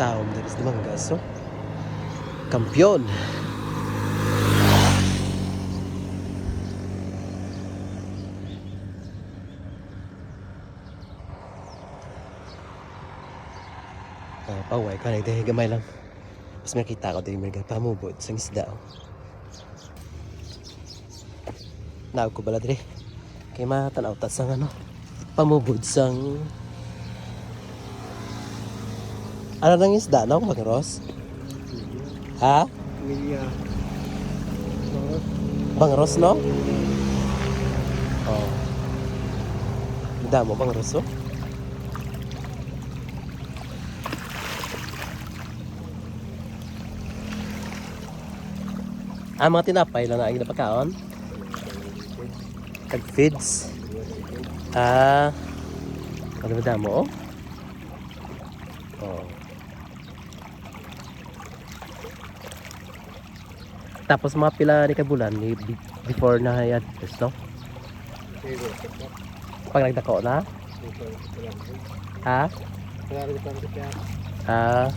taom diri sa Mangas, so. Kampiyon. Ah, paway ka na dahil gamay lang. Mas makita ko dahil may pamubot sa isda. Oh. Naog ko bala diri. Kay matanaw ta sang ano. Pamubod sang Ano nang isda no, Bang Ross? Ha? Milya. Bang Ross no? Oh. Damo Bang Ross oh. Ah, mga tinapay lang na ang napakaon. Tag feeds. Ah. Ano ba damo oh? Oh. Tapos mga pila ni kabulan ni be- before na yan, no? Pag nagdako na, ha? Ah.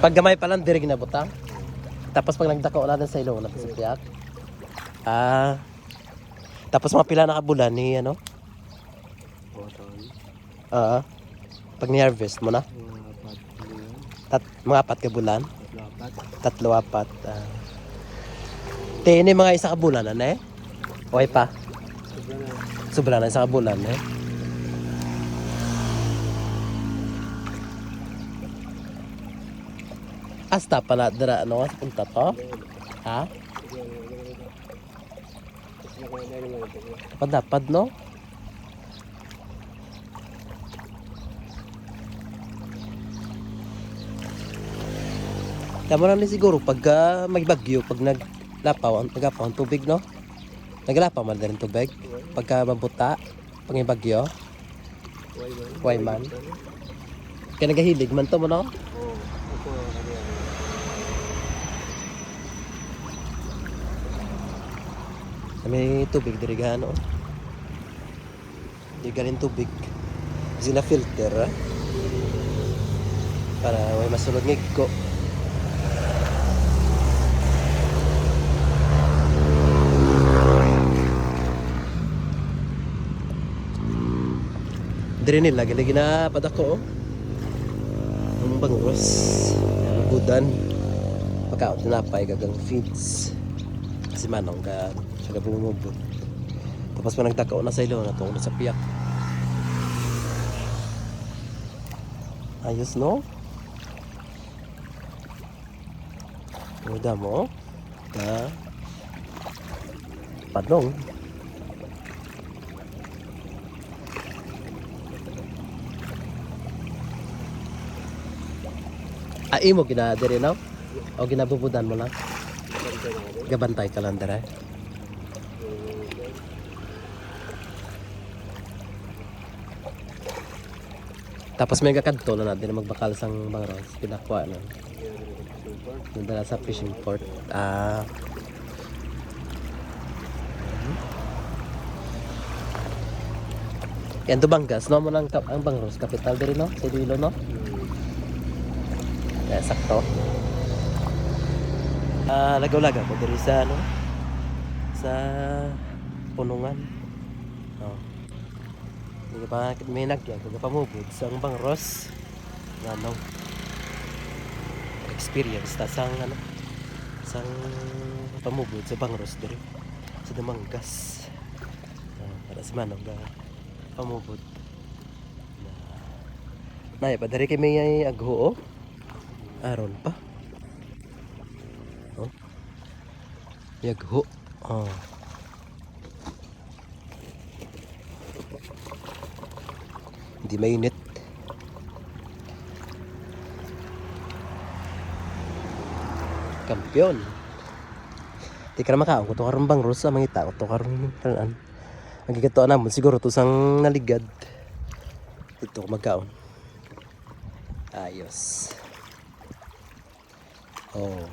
Pag gamay pa lang, diri ginabutang. Tapos pag nagdako na din sa ilo, na sa tiyak. Ah. Tapos mga pila na kabulan ni ano? Ah. pag ni-harvest mo na, tat mga apat ka bulan, tatlo apat. Ah. Tini mga isa ka bulan ano eh? Okay pa. Sobra na isa ka bulan eh. Asta pala dira ano sa punta to? Ha? Dapat no? Tama lang ni siguro pagka may bagyo, pag naglapaw, nagapaw ang tubig, no? Naglapaw man ang tubig. Pagka mabuta, pag may bagyo, Why man? kaya nagahilig man to mo, no? May tubig diri ga ano. Di galing tubig. Sila filter, ah. Para may masunod ngig ko. Diri nila gali ginapat ako. oh. Ang bangos. Budan. Pagkaot tinapay gagang feeds. Kasi manong ka siya bumubot. Tapos pa nagtakaw na sa ilo na tungkol sa piyak. Ayos no? Muda mo. Ka. Padong. Ah, imo ginadiri no? O ginabubudan mo lang? Gabantay ka lang dere. Tapos may kakadto na natin na magbakal sang bangros. Pinakwa na. Nandala sa fishing port. Ah. Yan to Bangas, no? Mo lang ang Bangros, capital diri no? Sa Iloilo, no? Kaya sakto. Ah, lagaw-lagaw ko diri sa ano? Sa punungan. Oh. Hindi pa may nagyan kung pamubod sa ang Bangros. Ano? Experience ta sang ano? Sang pamubod sa Bangros diri sa Damangas. Ah, para sa manong ga pamubod. Na Nay, padari kay may ay agho. Aron pa. Oh. Yagho. Oh. Hindi mainit. Kampiyon. Di ka na makaon ko bang rosa mangita ko to karon karon. Ang gikato namon siguro to sang naligad. Dito ko magkaon. Ayos. Oo.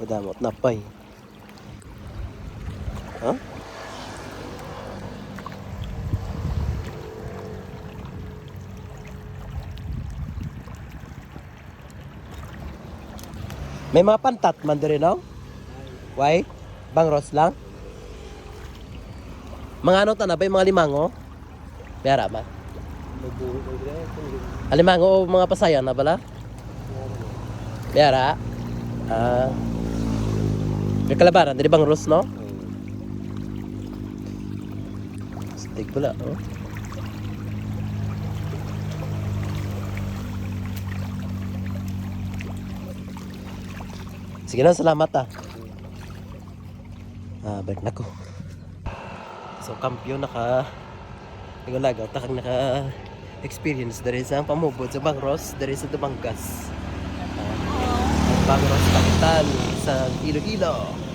Padamot na pa eh. Ha? May mga pantat man din no? Why? Bang Ross lang? Mga ano tanah? Yung mga limango? Mayara ba? Alimango ah, o mga pasayan na bala? Pera? Ah. May kalabaran, diri bangros no? Stig pala, oh. Sige na, salamat ah. Ah, balik na ko. So, kampyo naka... Nagulagaw, takang naka... Experience dari sa pamubot sa Bangros, dari sa Dumangas. Ang Bangros, kapital sa Iloilo.